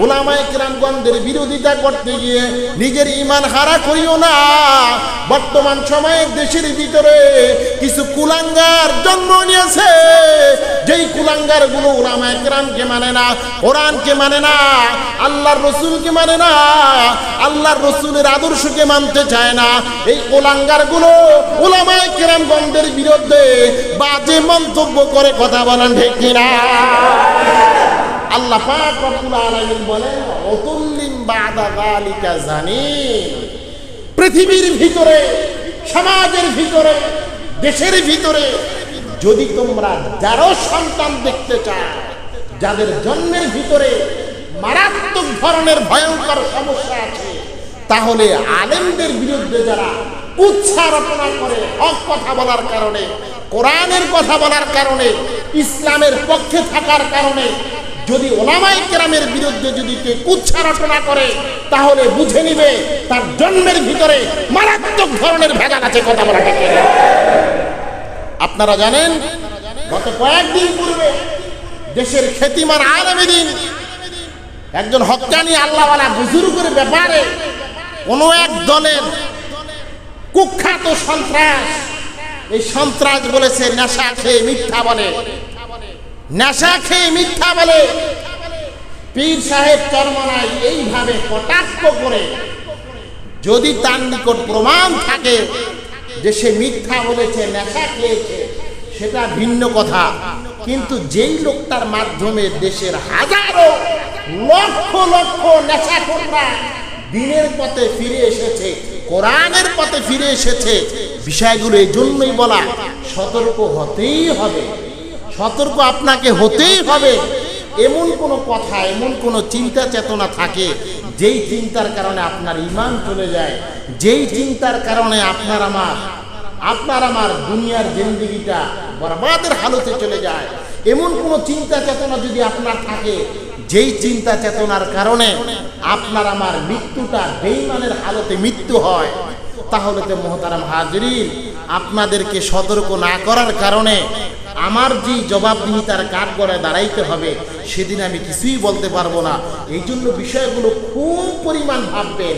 ওলামায় কিরামগণদের বিরোধিতা করতে গিয়ে নিজের ইমান হারা করিও না। বর্তমান সময়ে দেশের ভিতরে কিছু কুলাঙ্গার জন্ম নিয়েছে। যেই কুলাঙ্গারগুলো ওলামায় কিরামকে মানে না, কোরআনকে মানে না, আল্লাহর রসুলকে মানে না, আল্লাহর রসুলের আদর্শকে মানতে চায় না। এই কোলাঙ্গারগুলো ওলামায় কিরামগণদের বিরুদ্ধে বাজে মন্তব্য করে কথা বলেন ঠিক কিনা? আল্লাহ পাক রব্বুল আলামিন বলেন অতুল্লিম বাদা যালিকা জানিন পৃথিবীর ভিতরে, সমাজের ভিতরে, দেশের ভিতরে যদি তোমরা যারও সন্তান দেখতে চাও, যাদের জন্মের ভিতরে মারাত্মক ধরনের ভয়ঙ্কর সমস্যা আছে, তাহলে আলেমদের বিরুদ্ধে যারা উচ্চারণা করে, হক কথা বলার কারণে, কোরআনের কথা বলার কারণে, ইসলামের পক্ষে থাকার কারণে যদি ওলামাই কেরামের বিরুদ্ধে যদি কেউ কুচ্ছা রচনা করে, তাহলে বুঝে নিবে তার জন্মের ভিতরে মারাত্মক ধরনের ভেজাল আছে কথা বলা আপনারা জানেন, গত কয়েকদিন পূর্বে দেশের খ্যাতিমান আলমেদিন একজন হকানি আল্লাহওয়ালা বুজুর্গের ব্যাপারে কোনো এক দলের কুখ্যাত সন্ত্রাস, এই সন্ত্রাস বলেছে নেশা খেয়ে মিথ্যা বলে। নেশা খেয়ে মিথ্যা বলে। পীর সাহেব চরমনায় এইভাবে কটাক্ষ করে। যদি তার নিকট প্রমাণ থাকে যে সে মিথ্যা বলেছে, নেশা খেয়েছে, সেটা ভিন্ন কথা। কিন্তু যেই লোকটার মাধ্যমে দেশের হাজারো লক্ষ লক্ষ নেশা নেশাখোররা দিনের পথে ফিরে এসেছে, কোরআনের পথে ফিরে এসেছে, বিষয়গুলো এই জন্যই বলা সতর্ক হতেই হবে। সতর্ক আপনাকে হতেই হবে। এমন কোনো কথা, এমন কোনো চিন্তা চেতনা থাকে, যেই চিন্তার কারণে আপনার ইমান চলে যায়, যেই চিন্তার কারণে আপনার আমার আপনার আমার দুনিয়ার জিন্দিগিটা বরবাদের হালতে চলে যায়। এমন কোনো চিন্তা চেতনা যদি আপনার থাকে, যেই চিন্তা চেতনার কারণে আপনার আমার মৃত্যুটা বেইমানের হালতে মৃত্যু হয়, তাহলে তো মোহতারাম হাজরিন, আপনাদেরকে সতর্ক না করার কারণে আমার যে জবাবদিহিতার কাঠ গড়ায় দাঁড়াইতে হবে, সেদিন আমি কিছুই বলতে পারব না। এই জন্য বিষয়গুলো খুব পরিমাণ ভাববেন।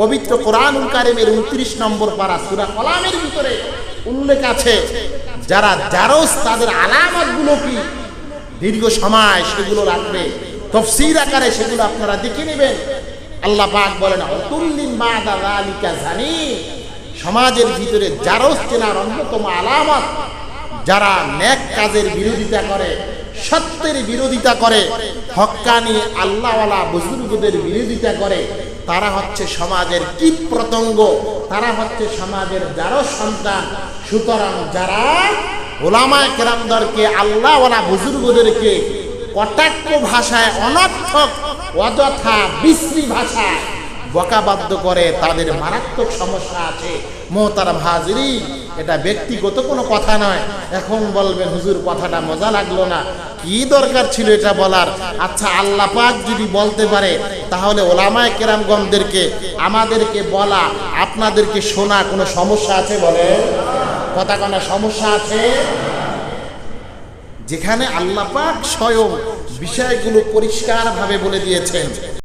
পবিত্র কোরআনুল কারিমের উনত্রিশ নম্বর পারা সুরা কলামের ভিতরে উল্লেখ আছে, যারা জারস তাদের আলামতগুলো কি? দীর্ঘ সময় সেগুলো রাখবে। তফসির আকারে সেগুলো আপনারা দেখে নেবেন। আল্লাহ পাক বলেন অতুল্লিন মা দালিকা জানি। সমাজের ভিতরে জারস চেনার অন্যতম আলামত যারা নেক কাজের বিরোধিতা করে, সত্যের বিরোধিতা করে হক্কানি আল্লাহওয়ালা বুজুর্গদের বিরোধিতা করে, তারা হচ্ছে সমাজের কীট প্রতঙ্গ তারা হচ্ছে সমাজের যারও সন্তান। সুতরাং যারা ওলামায় কেরামদারকে, আল্লাহওয়ালা বুজুর্গদেরকে কটাক্ষ ভাষায় অনর্থক, অযথা বিশ্রী ভাষায় বকাবাদ্য করে, তাদের মারাত্মক সমস্যা আছে। মোহতারাম হাজরি, এটা ব্যক্তিগত কোনো কথা নয়। এখন বলবেন, হুজুর, কথাটা মজা লাগল না। কি দরকার ছিল এটা বলার? আচ্ছা আল্লাহ পাক যদি বলতে পারে, তাহলে ওলামায় কেরামগণদেরকে, আমাদেরকে বলা, আপনাদেরকে শোনা কোনো সমস্যা আছে বলে? কথা কোনো সমস্যা আছে? যেখানে আল্লাহ পাক স্বয়ং বিষয়গুলো পরিষ্কারভাবে বলে দিয়েছেন।